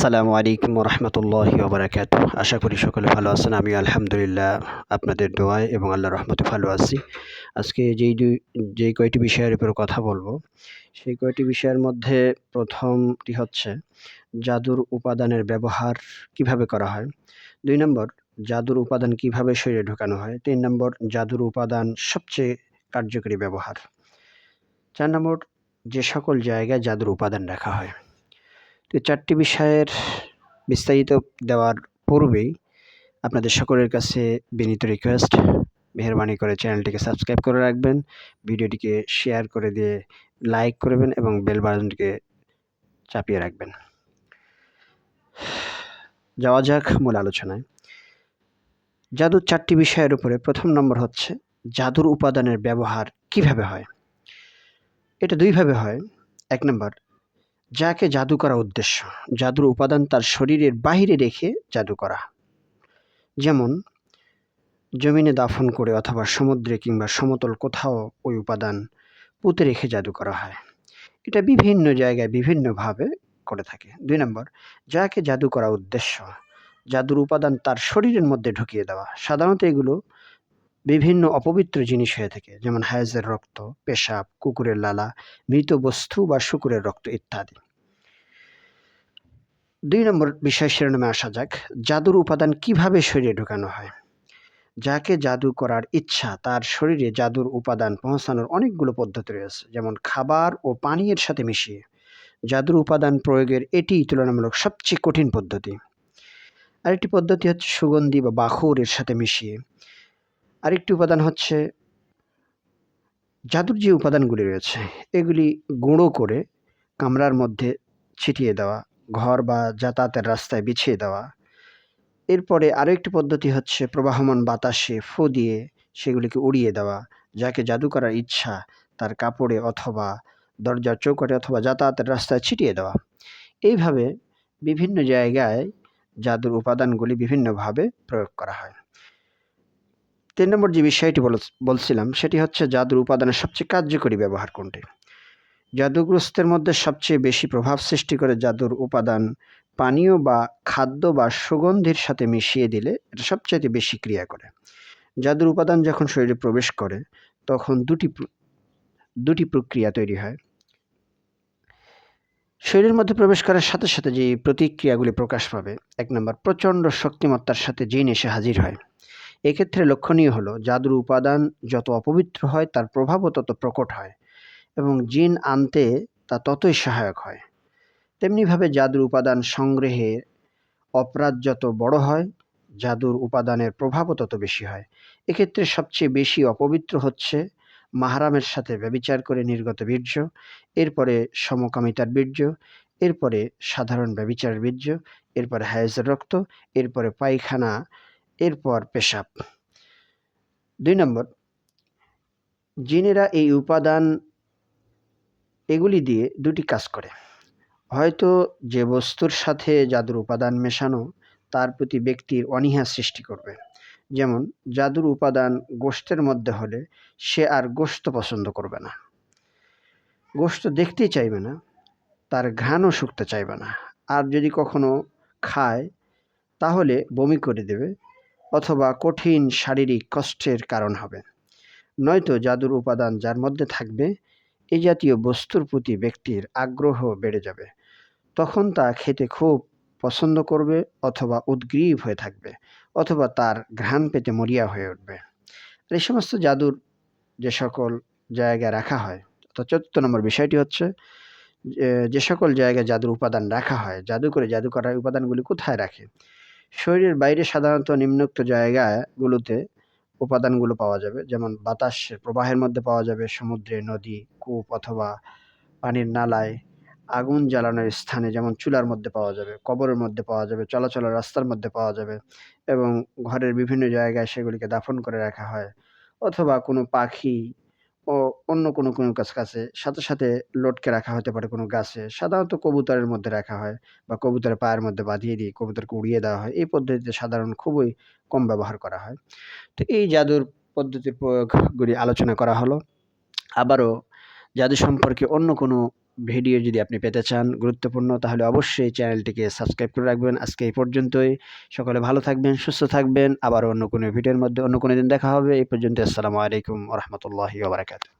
আসসালামু আলাইকুম রহমতুল্লাহি ওবরাকাত আশা করি সকলে ভালো আছেন আমি আলহামদুলিল্লাহ আপনাদের দোয়ায় এবং আল্লাহ রহমতে ভালো আছি। আজকে যেই দুই, যেই কয়টি বিষয়ের উপর কথা বলব, সেই কয়টি বিষয়ের মধ্যে প্রথমটি হচ্ছে জাদুর উপাদানের ব্যবহার কীভাবে করা হয়। দুই নম্বর, জাদুর উপাদান কীভাবে শরীরে ঢোকানো হয়। তিন নম্বর, জাদুর উপাদান সবচেয়ে কার্যকরী ব্যবহার। চার নম্বর, যে সকল জায়গায় জাদুর উপাদান রাখা হয়। তো চারটি বিষয়ের বিস্তারিত দেওয়ার পূর্বেই আপনাদের সকলের কাছে বিনীত রিকোয়েস্ট মেহরবানি করে চ্যানেলটিকে সাবস্ক্রাইব করে রাখবেন, ভিডিওটিকে শেয়ার করে দিয়ে লাইক করবেন এবং বেল বাটনটিকে চাপিয়ে রাখবেন। যাওয়া যাক মূল আলোচনায়। জাদুর চারটি বিষয়ের উপরে প্রথম নম্বর হচ্ছে, জাদুর উপাদানের ব্যবহার কীভাবে হয়? এটা দুইভাবে হয়। এক নম্বর যাকে জাদু করা উদ্দেশ্য। জাদুর উপাদান তার শরীরের বাহিরে রেখে জাদু করা। যেমন, জমিনে দাফন করে অথবা সমুদ্রে কিংবা সমতল কোথাও ওই উপাদান পুঁতে রেখে জাদু করা হয়। এটা বিভিন্ন জায়গায় বিভিন্নভাবে করে থাকে। দুই নম্বর, যাকে জাদু করা উদ্দেশ্য। জাদুর উপাদান তার শরীরের মধ্যে ঢুকিয়ে দেওয়া। সাধারণত এগুলো বিভিন্ন অপবিত্র জিনিস হয়ে থাকে, যেমন হায়াজের রক্ত, পেশাব, কুকুরের লালা, মৃত বস্তু বা শুকুরের রক্ত ইত্যাদি। দুই নম্বর বিষয় শিরোনামে আসা যাক। জাদুর উপাদান কীভাবে শরীরে ঢোকানো হয়? যাকে জাদু করার ইচ্ছা, তার শরীরে জাদুর উপাদান পৌঁছানোর অনেকগুলো পদ্ধতি রয়েছে, যেমন খাবার ও পানীয়ের সাথে মিশিয়ে। জাদুর উপাদান প্রয়োগের এটি তুলনামূলক সবচেয়ে কঠিন পদ্ধতি। আরেকটি পদ্ধতি হচ্ছে সুগন্ধি বা বাখুর এর সাথে মিশিয়ে। আরেকটি উপাদান হচ্ছে জাদুর যে উপাদানগুলি রয়েছে, এগুলি গুঁড়ো করে কামরার মধ্যে ছিটিয়ে দেওয়া ঘর বা যাতায়াতের রাস্তায় বিছিয়ে দেওয়া। এরপরে আরও একটি পদ্ধতি হচ্ছে প্রবাহমান বাতাসে ফু দিয়ে সেগুলিকে উড়িয়ে দেওয়া, যাকে জাদু করার ইচ্ছা তার কাপড়ে অথবা দরজার চৌকাটে অথবা যাতায়াতের রাস্তায় ছিটিয়ে দেওয়া। এইভাবে বিভিন্ন জায়গায় জাদুর উপাদানগুলি বিভিন্নভাবে প্রয়োগ করা হয়। তিন নম্বর যে বিষয়টি বলছিলাম সেটি হচ্ছে জাদুর উপাদানের সবচেয়ে কার্যকরী ব্যবহার কোনটি? জাদুগ্রস্তের মধ্যে সবচেয়ে বেশি প্রভাব সৃষ্টি করে জাদুর উপাদান পানীয় বা খাদ্য বা সুগন্ধির সাথে মিশিয়ে দিলে এটা সবচাইতে বেশি ক্রিয়া করে। জাদুর উপাদান যখন শরীরে প্রবেশ করে, তখন দুটি দুটি প্রক্রিয়া তৈরি হয়। শরীরের মধ্যে প্রবেশ করার সাথে সাথে যে প্রতিক্রিয়াগুলি প্রকাশ পাবে, এক নম্বর প্রচণ্ড শক্তিমত্তার সাথে জিন এসে হাজির হয়। এক্ষেত্রে লক্ষণীয় হলো, জাদুর উপাদান যত অপবিত্র হয়, তার প্রভাবও তত প্রকট হয়। এবং জিন আনতে তা ততই সহায়ক হয়। তেমনিভাবে জাদুর উপাদান সংগ্রহে অপরাধ যত বড় হয়, জাদুর উপাদানের প্রভাবও তত বেশি হয়। এক্ষেত্রে সবচেয়ে বেশি অপবিত্র হচ্ছে মাহারামের সাথে ব্যবিচার করে নির্গত বীর্য, এরপরে সমকামিতার বীর্য, এরপরে সাধারণ ব্যবিচারের বীর্য, এরপরে হায়েজের রক্ত, এরপরে পায়খানা, এরপর পেশাব। দুই নম্বর, জিনেরা এই উপাদান এগুলি দিয়ে দুটি কাজ করে। হয়তো যে বস্তুর সাথে জাদুর উপাদান মেশানো, তার প্রতি ব্যক্তির অনীহা সৃষ্টি করবে। যেমন, জাদুর উপাদান গোষ্ঠের মধ্যে হলে সে আর গোস্ত পছন্দ করবে না। গোস্ত দেখতেই চাইবে না, তার ঘ্রাণও শুকতে চাইবে না। আর যদি কখনো খায়, তাহলে বমি করে দেবে অথবা কঠিন শারীরিক কষ্টের কারণ হবে। নয়তো জাদুর উপাদান যার মধ্যে থাকবে এ জাতীয় বস্তুর প্রতি ব্যক্তির আগ্রহ বেড়ে যাবে। তখন তা খেতে খুব পছন্দ করবে অথবা উদ্গ্রীব হয়ে থাকবে অথবা তার ঘ্রাণ পেতে মরিয়া হয়ে উঠবে। আর এই সমস্ত জাদুর যে সকল জায়গায় রাখা হয় তো চতুর্থ নম্বর বিষয়টি হচ্ছে যে সকল জায়গায় জাদুর উপাদান রাখা হয়, জাদু করে জাদু করার উপাদানগুলি কোথায় রাখে? শরীরের বাইরে সাধারণত নিম্নোক্ত জায়গাগুলোতে উপাদানগুলো পাওয়া যাবে। যেমন বাতাসের প্রবাহের মধ্যে পাওয়া যাবে, সমুদ্রে নদী, কূপ অথবা পানির নালায় আগুন জ্বালানোর স্থানে যেমন চুলার মধ্যে পাওয়া যাবে, কবরের মধ্যে পাওয়া যাবে, চলাচল রাস্তার মধ্যে পাওয়া যাবে এবং ঘরের বিভিন্ন জায়গায় সেগুলিকে দাফন করে রাখা হয়। অথবা কোনো পাখি ও অন্য কোনো কোনো গাছ কাছে। সাথে সাথে লটকে রাখা হতে পারে কোনো গাছে। সাধারণত কবুতরের মধ্যে রাখা হয় বা কবুতরের পায়ের মধ্যে বাঁধিয়ে দিয়ে কবুতরকে উড়িয়ে দেওয়া হয়। এই পদ্ধতিতে সাধারণ খুবই কম ব্যবহার করা হয়। তো এই জাদুর পদ্ধতির প্রয়োগগুলি আলোচনা করা হলো। আবারও জাদু সম্পর্কে অন্য কোনো ভিডিও যদি আপনি পেতে চান গুরুত্বপূর্ণ, তাহলে অবশ্যই চ্যানেলটিকে সাবস্ক্রাইব করে রাখবেন। আজকে এই পর্যন্তই। সকলে ভালো থাকবেন, সুস্থ থাকবেন। আবার অন্য কোনো ভিডিওর মধ্যে, অন্য কোনো দিন দেখা হবে। এই পর্যন্ত, আসসালামু আলাইকুম রহমতুল্লাহি ওবরাকাতু